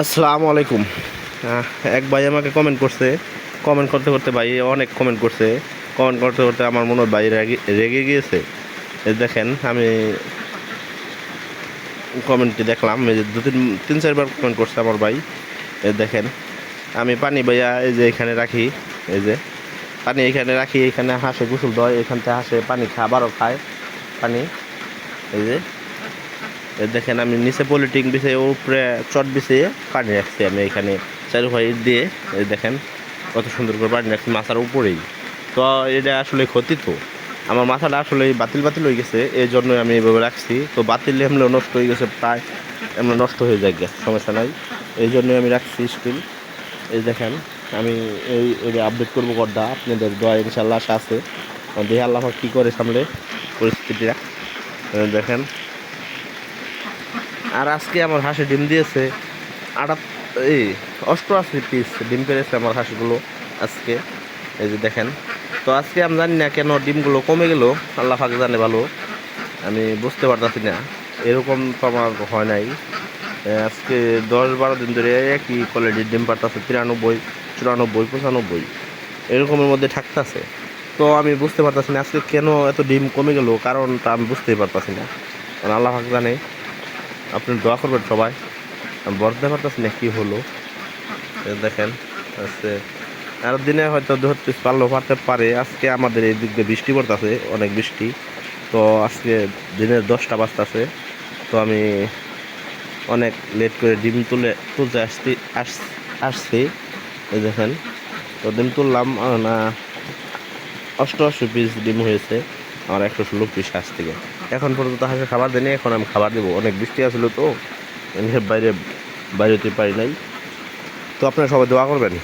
আসসালামু আলাইকুম। এক ভাই আমাকে কমেন্ট করছে। কমেন্ট করতে করতে ভাই অনেক কমেন্ট করছে। কমেন্ট করতে করতে আমার মনে হয় ভাই রেগে গিয়েছে। দেখেন, আমি কমেন্টটি দেখলাম। এই যে দু তিন তিন চারবার কমেন্ট করছে আমার ভাই। দেখেন, আমি পানি ভাইয়া এই যে এখানে রাখি। এই যে পানি এখানে রাখি, এখানে হাঁসে গোসল দেয় এখান থেকে হাঁসে পানি খাবারও খায় পানি। এই যে দেখেন আমি নিচে পলিটিং বিছিয়ে উপরে চট বিছিয়ে পানি রাখছি আমি এখানে চারু ভাই দিয়ে দেখেন কত সুন্দর করে পানি রাখছি মাথার উপরেই। তো এটা আসলে ক্ষতি তো। আমার মাথাটা আসলে বাতিল বাতিল হয়ে গেছে এই জন্যই আমি এভাবে রাখছি। তো বাতিল এমনি নষ্ট হয়ে গেছে প্রায় এমনি নষ্ট হয়ে যায় গে, সমস্যা নাই। এই জন্যই আমি রাখছি স্টিল এই দেখেন আমি এই এটা আপডেট করব কর্দা আপনাদের দোয়া ইনশাল্লাহ আছে। দেখে আল্লাহ কী করে সামলে পরিস্থিতিটা। দেখেন আর আজকে আমার হাঁসে ডিম দিয়েছে। আটাত এই, অষ্টআশি পিস ডিম পেরেছে আমার হাঁসগুলো আজকে। এই যে দেখেন। তো আজকে আমি জানি না কেন ডিমগুলো কমে গেল। আল্লাহ ফাঁকে জানে ভালো। আমি বুঝতে পারতাছি না। এরকম তো আমার হয় নাই। আজকে দশ বারো দিন ধরে একই কোয়ালিটির ডিম পারতাছে, তিরানব্বই, চুরানব্বই, পঁচানব্বই। এরকমের মধ্যে থাকতেছে। তো আমি বুঝতে পারতাছি না আজকে কেন এত ডিম কমে গেল। কারণটা আমি বুঝতেই পারতাছি না। কারণ আল্লাহ ফাঁক জানে। আপনি দোয়া করবেন সবাই। বলতে পারতেছি না কী হলো। দেখেন আজকে আর দিনে হয়তো দু পিস পারলেও পারতে পারে। আজকে আমাদের এই দিক দিয়ে বৃষ্টি পড়তেছে, অনেক বৃষ্টি। তো আজকে দিনের দশটা বাজতেছে। তো আমি অনেক লেট করে ডিম তুলে, তুলতে আসছি আস- আসছি। দেখেন, তো ডিম তুললাম না, অষ্টআশি পিস ডিম হয়েছে। আমার একশো ষোলো পিস হাঁস থেকে। এখন পর্যন্ত হাসে খাবার দেয়নি, এখন আমি খাবার দেবো। অনেক বৃষ্টি আসলো তো বাইরে বাইরে যেতে পারি নাই। তো আপনারা সবাই দোয়া করবেন।